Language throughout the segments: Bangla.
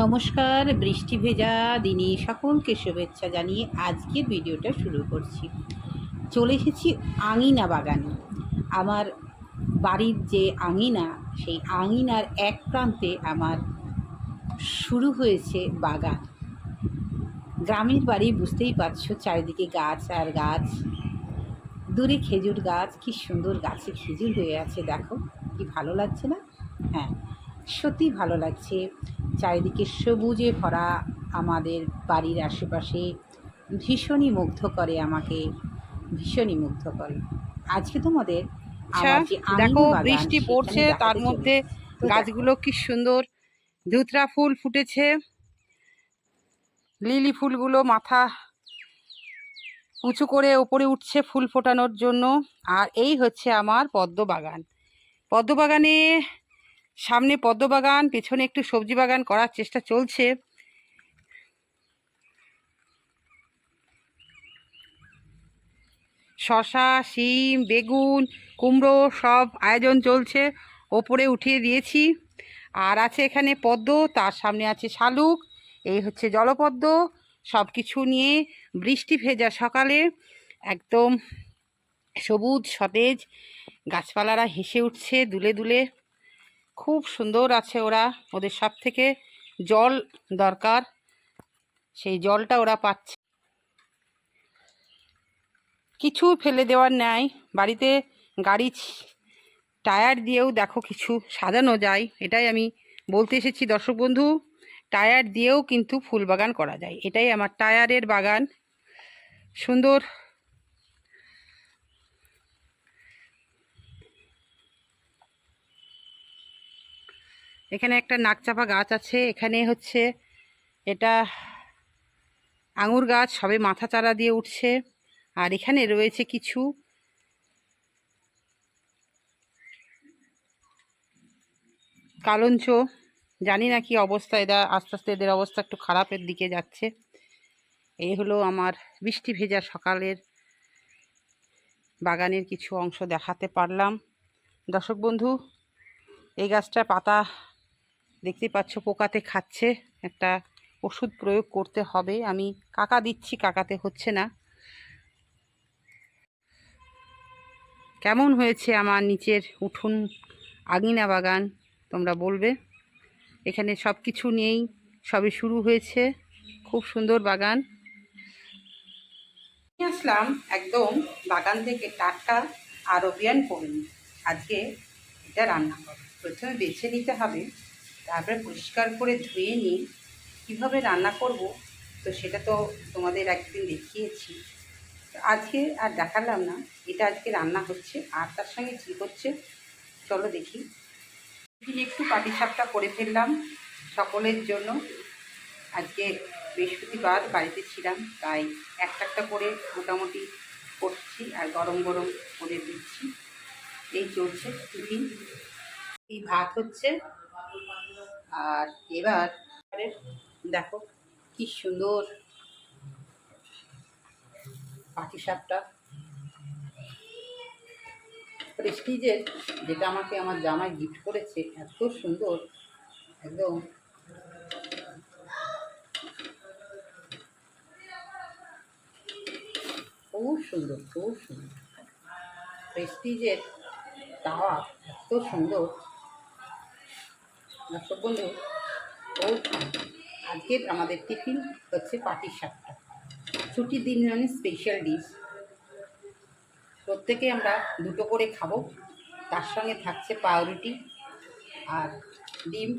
নমস্কার, বৃষ্টি ভেজা দিনে সকলকে শুভেচ্ছা জানিয়ে আজকের ভিডিওটা শুরু করছি। চলে এসেছি আঙিনা বাগানে। আমার বাড়ির যে আঙিনা, সেই আঙিনার এক প্রান্তে আমার শুরু হয়েছে বাগান। গ্রামের বাড়ি, বুঝতেই পারছ, চারিদিকে গাছ আর গাছ। দূরে খেজুর গাছ, কি সুন্দর গাছে খেজুর হয়ে আছে, দেখো, কি ভালো লাগছে না? হ্যাঁ সত্যি ভালো লাগছে। চারিদিকে সবুজে ভরা আমাদের বাড়ির আশেপাশে ভীষণই মুগ্ধ করে আমাকে ভীষণই মুগ্ধ করে। আজকে তোমাদের আচ্ছা দেখো বৃষ্টি পড়ছে তার মধ্যে গাছগুলো কি সুন্দর ধুতরা ফুল ফুটেছে লিলি ফুলগুলো মাথা উঁচু করে ওপরে উঠছে ফুল ফোটানোর জন্য। আর এই হচ্ছে আমার পদ্ম বাগান। পদ্ম বাগানে সামনে পদ্ম বাগান পেছনে একটু সবজি বাগান করার চেষ্টা চলছে। শশা শিম, বেগুন, কুমড়ো সব আয়োজন চলছে, ওপরে উঠিয়ে দিয়েছি। আর আছে এখানে পদ্ম, তার সামনে আছে শালুক, এই হচ্ছে জলপদ্ম সব কিছু নিয়ে বৃষ্টি ভেজা সকালে একদম সবুজ, সতেজ, গাছপালারা হেসে উঠছে দুলে দুলে। খুব সুন্দর আছে ওরা। ওদের সব থেকে জল দরকার। সেই জলটা ওরা পাচ্ছে। কিছু ফেলে দেওয়ার নেয় বাড়িতে গাড়ি টায়ার দিয়েও দেখো কিছু সাজানো যায়। এটাই আমি বলতে এসেছি দর্শক বন্ধু, টায়ার দিয়েও কিন্তু ফুল বাগান করা যায়। এটাই আমার টায়ারের বাগান। সুন্দর এখানে একটা নাকচাপা গাছ আছে, এখানে হচ্ছে এটা আঙুর গাছ, সবে মাথা চারা দিয়ে উঠছে, আর এখানে রয়েছে কিছু কালঞ্চ। জানি না কি অবস্থা, এরা আস্তে আস্তে এদের অবস্থা একটু খারাপের দিকে যাচ্ছে। এই হলো আমার বৃষ্টি ভেজা সকালের বাগানের কিছু অংশ দেখাতে পারলাম। দর্শক বন্ধু, এই গাছটা পাতা দেখতে পাচ্ছ পোকাতে খাচ্ছে। একটা ওষুধ প্রয়োগ করতে হবে। আমি কাকা দিচ্ছি, কাকাতে হচ্ছে না। কেমন হয়েছে আমার নিচের উঠোন? আগিনা বাগান, তোমরা বলবে। এখানে সব কিছু নিয়েই সবে শুরু হয়েছে। খুব সুন্দর বাগান। আসলাম একদম বাগান থেকে টাটকা আরবিয়ান পনির। আজকে এটা রান্না করো প্রথমে বেছে নিতে হবে। তারপরে পরিষ্কার করে ধুয়ে নিয়ে কীভাবে রান্না করব, তো সেটা তো তোমাদের একদিন দেখিয়েছি। আজকে আর দেখালাম না, এটা আজকে রান্না হচ্ছে, আর তার সঙ্গে কী হচ্ছে, চলো দেখি। টিফিনে একটু পাটিসাপটা করে ফেললাম সকলের জন্য। আজকে বৃহস্পতিবার, বাড়িতে ছিলাম, তাই একটা একটা করে মোটামুটি করছি আর গরম গরম করে দিচ্ছি। এই চলছে টিফিন। এই ভাত হচ্ছে আর এবার দেখো কি সুন্দর পাটিসাপটা প্রেস্টিজের যেটা আমাকে আমার জামাই গিফট করেছে, এত সুন্দর, একদম। খুব সুন্দর খুব সুন্দর। প্রেস্টিজের তাওয়া এত সুন্দর। দর্শক বন্ধু ও, আজকের আমাদের টিফিন হচ্ছে পাটির শাকটা ছুটির দিন মানে স্পেশাল ডিশ প্রত্যেকে আমরা দুটো করে খাব। তার সঙ্গে থাকছে পাউরুটি আর ডিম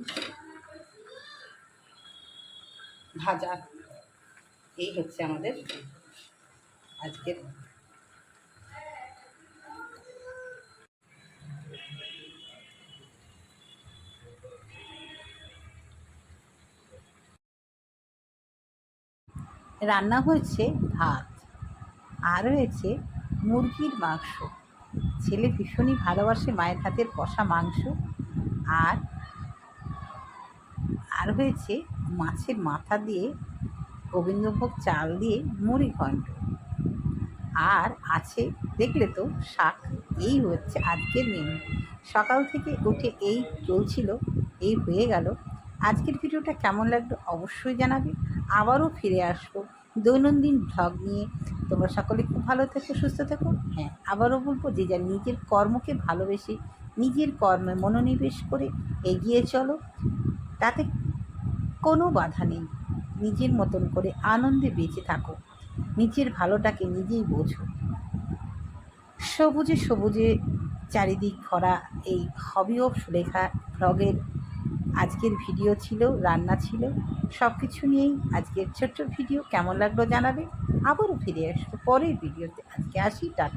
ভাজা। এই হচ্ছে আমাদের আজকের রান্না হয়েছে ভাত আর রয়েছে মুরগির মাংস। ছেলে ভীষণই ভালোবাসে মায়ের হাতের কষা মাংস আর আর হয়েছে মাছের মাথা দিয়ে গোবিন্দভোগ চাল দিয়ে মুড়ি ঘণ্ট আর আছে, দেখলে তো, শাক। এই হচ্ছে আজকের মেনু সকাল থেকে উঠে এই চলছিল, এই হয়ে গেল। আজকের ভিডিওটা কেমন লাগল অবশ্যই জানাবে। আবারও ফিরে আসব। দৈনন্দিন ভ্লগ নিয়ে। তোমরা সকলে খুব ভালো থেকো, সুস্থ থেকো। হ্যাঁ আবারও বলব যে যা নিজের কর্মকে ভালোবেসে, নিজের কর্মে মনোনিবেশ করে এগিয়ে চলো, তাতে কোনো বাধা নেই। নিজের মতন করে আনন্দে বেঁচে থাকো। নিজের ভালোটাকে নিজেই বোঝো। সবুজে সবুজে চারিদিক ভরা এই হবি অফ সুলেখা ব্লগের আজকের ভিডিও ছিল, রান্না ছিল। সব কিছু নিয়েই আজকের ছোট্ট ভিডিও কেমন লাগল জানাবে? আবারও ফিরে আসব পরের ভিডিওতে। আজকে আসি, টাটা।